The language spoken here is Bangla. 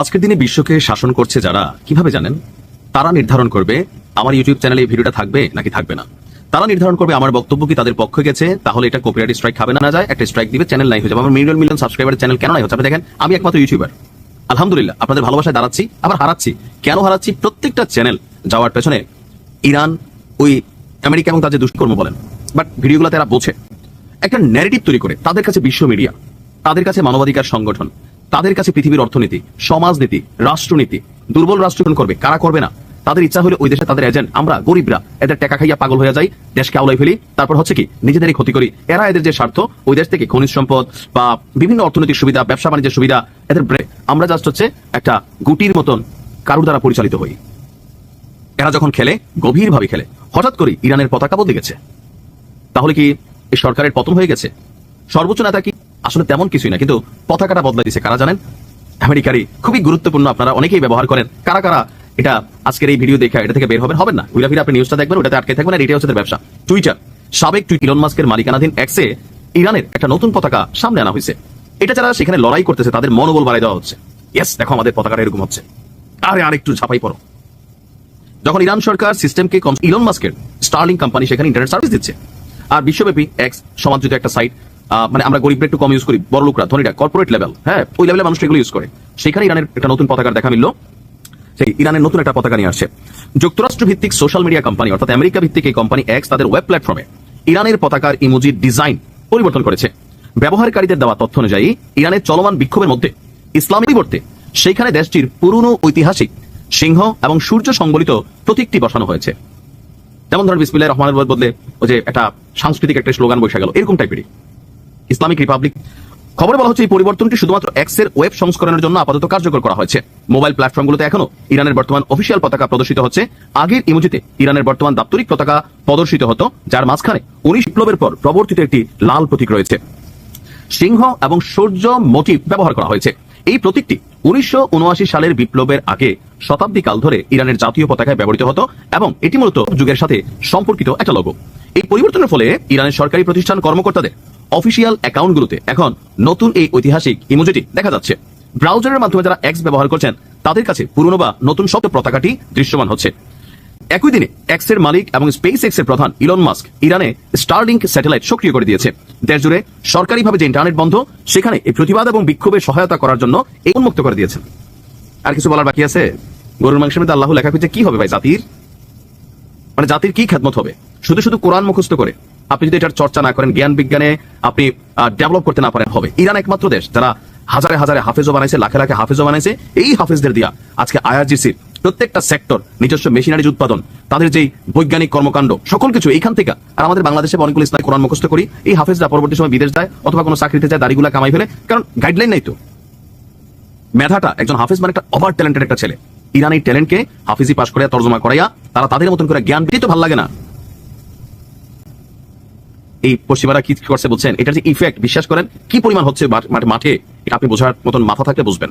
আজকের দিনে বিশ্বকে শাসন করছে যারা, কীভাবে জানেন? তারা নির্ধারণ করবে, আমার ইউটিউব চ্যানেলে এই ভিডিওটা থাকবে নাকি থাকবে না। তারা নির্ধারণ করবে আমার বক্তব্য কি তাদের পক্ষে গেছে, তাহলে এটা কপিরাইট স্ট্রাইক খাবে না যায়, একটা স্ট্রাইক দিবে চ্যানেল নাই হয়ে যাবে। আমার মিলিয়ন মিলিয়ন সাবস্ক্রাইবার চ্যানেল কেন নাই হচ্ছে? আপনি দেখেন, আমি একমাত্র ইউটিউবার আলহামদুলিল্লাহ, আপনাদের ভালোবাসায় দাঁড়াচ্ছি, আবার হারাচ্ছি। কেন হারাচ্ছি? প্রত্যেকটা চ্যানেল যাওয়ার পেছনে ইরান, ওই আমেরিকা এবং তাদের দুষ্কর্ম বলেন বাট ভিডিওগুলো তারা বোঝে। একটা ন্যারেটিভ তৈরি করে, তাদের কাছে বিশ্ব মিডিয়া তাদের কাছে মানবাধিকার সংগঠন তাদের কাছে পৃথিবীর অর্থনীতি, সমাজনীতি, রাষ্ট্রনীতি, দুর্বল রাষ্ট্র কোন করবে? কারা করবে না? তাদের ইচ্ছা হলে ওই দেশে তাদের এজেন্ট আমরা গরিবরা, এদের টাকা খাইয়া পাগল হয়ে যাই, দেশকে আউলাই ফেলি, তারপর হচ্ছে কি? নিজেদেরই ক্ষতি করি। এরা এদের যে স্বার্থ, ওই দেশ থেকে খনিজ সম্পদ বা বিভিন্ন অর্থনৈতিক সুবিধা, ব্যবসা বাণিজ্যের সুবিধা, এদের আমরা জাস্ট হচ্ছে একটা গুটির মতন কারুর দ্বারা পরিচালিত হই। এরা যখন খেলে, গভীরভাবে খেলে, হঠাৎ করে ইরানের পতাকা বদলে গেছে। তাহলে কি এই সরকারের পতন হয়ে গেছে? সর্বোচ্চ নেতা কি? আসলে তেমন কিছুই না, কিন্তু পতাকাটা বদলাই দিছে, কারা জানেন? আমেরিকারই খুবই গুরুত্বপূর্ণ আপনারা অনেকেই ব্যবহার করেন। কারা কারা এটা আজকের এই ভিডিও দেখে এটা থেকে বের হবেন? হবেন না। ঘুরে ফিরে আপনি নিউজটা দেখবেন, ওটাতে আটকে থাকবেন এটাই হচ্ছে ব্যবসা। টুইটার, সাবেক টুইট ইলন মাস্কের মালিকানাধীন এক্সে ইরানের একটা নতুন পতাকা সামনে আনা হয়েছে। এটা যারা সেখানে লড়াই করতেছে, তাদের মনোবল বাড়াই দেওয়া হচ্ছে। ইয়েস দেখো আমাদের পতাকাটা এরকম হচ্ছে। আরে, আরেকটু ছাপাই পড়ো। যখন ইরান সরকার সিস্টেমকে কম ইলন মাস্কের স্টার্লিং কোম্পানি সেখানে ইন্টারনেট সার্ভিস দিচ্ছে। আর বিশ্বব্যাপী এক্স সমাজযুত একটা সাইট মানে আমরা গরিবরা একটু কম ইউজ করি, বড় লোকরা, ধনীরা কর্পোরেট লেভেল হ্যাঁ ওই লেভেলে মানুষ এগুলো ইউজ করে। সেখানে ইরানের একটা নতুন পতাকার দেখা মিলল। সেই ইরানের নতুন একটা পতাকা নিয়ে আসছে। যুক্তরাষ্ট্র ভিত্তিক সোশ্যাল মিডিয়া কোম্পানি অর্থাৎ আমেরিকা ভিত্তিক এই কোম্পানি এক্স তাদের ওয়েব প্ল্যাটফর্মে ইরানের পতাকার ইমোজির ডিজাইন পরিবর্তন করেছে। ব্যবহারকারীদের দেওয়া তথ্য অনুযায়ী, ইরানের চলমান বিক্ষোভের মধ্যে ইসলামের পরিবর্তে সেইখানে দেশটির পুরনো ঐতিহাসিক সিংহ এবং সূর্য সংবলিত প্রতীকটি বসানো হয়েছে। যেমন ধরেন বিসমিল্লাহ রহমানের বদলে ওই যে একটা সাংস্কৃতিক একটা স্লোগান বসে গেল, এরকম টাইপেরই ইসলামিক রিপাবলিক। খবরে বলা হচ্ছে, এই পরিবর্তনটি শুধুমাত্র এক্সের ওয়েব সংস্করণের জন্য আপাতত কার্যকর করা হয়েছে। মোবাইল প্ল্যাটফর্মগুলোতে এখনও ইরানের বর্তমান অফিসিয়াল পতাকা প্রদর্শিত হচ্ছে। আগের ইমোজিতে ইরানের বর্তমান দাপ্তরিক পতাকা প্রদর্শিত হতো, যার মাঝখানে উনিশ বিপ্লবের পর প্রবর্তিত একটি লাল প্রতীক রয়েছে। সিংহ এবং সূর্য মোটিভ ব্যবহার করা হয়েছে। এই প্রতীকটি উনিশশো উনআশি সালের বিপ্লবের আগে শতাব্দী কাল ধরে ইরানের জাতীয় পতাকায় ব্যবহৃত হতো এবং এটি মূলত যুগের সাথে সম্পর্কিত একটা লোগো এই পরিবর্তনের ফলে ইরানের সরকারি প্রতিষ্ঠান কর্মকর্তাদের অফিসিয়াল অ্যাকাউন্টগুলোতে এখন নতুন এই ঐতিহাসিক ইমোজিটি দেখা যাচ্ছে। ব্রাউজারের মাধ্যমে যারা এক্স ব্যবহার করছেন, তাদের কাছে পুরনো বা নতুন শব্দ পতাকাটি দৃশ্যমান হচ্ছে। একই দিনে এক্সের মালিক এবং স্পেস এক্সের প্রধান ইলন মাস্ক ইরানে স্টারলিংক স্যাটেলাইট সক্রিয় করে দিয়েছে। দেশ জুড়ে সরকারিভাবে যে ইন্টারনেট বন্ধ, সেখানে এই প্রতিবাদ এবং বিক্ষোভে সহায়তা করার জন্য এই উন্মুক্ত করে দিয়েছেন। আর কিছু বলার বাকি আছে? গরুর মাংসের মধ্যে আল্লাহ লেখা হয়েছে কি হবে ভাই? জাতির? মানে জাতির কি খেদমত হবে? শুধু শুধু কোরআন মুখস্থ করে। আপনি যদি এটার চর্চা না করেন, জ্ঞান বিজ্ঞানে আপনি ডেভেলপ করতে না পারেন, হবে। ইরান একমাত্র দেশ যারা হাজারে হাজারে হাফেজও বানাইছে, লাখে লাখে হাফেজও বানাইছে, এই হাফেজদের দিয়া আজকে আইআরজিসির প্রত্যেকটা সেক্টর নিজস্ব মেশিনারিজ উৎপাদন, তাদের যেই বৈজ্ঞানিক কর্মকাণ্ড, সকল কিছু এইখান থেকে। আর আমাদের বাংলাদেশে অনেকগুলো ইসলাম কোরআন মুখস্থ করি, এই হাফেজরা পরবর্তী সময় বিদেশ যায় অথবা কোনো চাকরিতে যায়, দাড়িগুলা কামাই ফেলে, কারণ গাইডলাইন নাই তো। মেধাটা একজন হাফেজ মানে একটা ওভার ট্যালেন্টেড একটা ছেলে। ইরান এই ট্যালেন্টকে হাফিজি পাশ করে তর্জমা করাইয়া, তারা তাদের মতন করে জ্ঞান দিতে তো ভালো লাগে না। এই পশ্চিমারা কি করছে বলছেন? এটার যে ইফেক্ট বিশ্বাস করেন? কি পরিমাণ হচ্ছে মাঠ- এটা আপনি বোঝার মতন মাথা থাকলে বুঝবেন।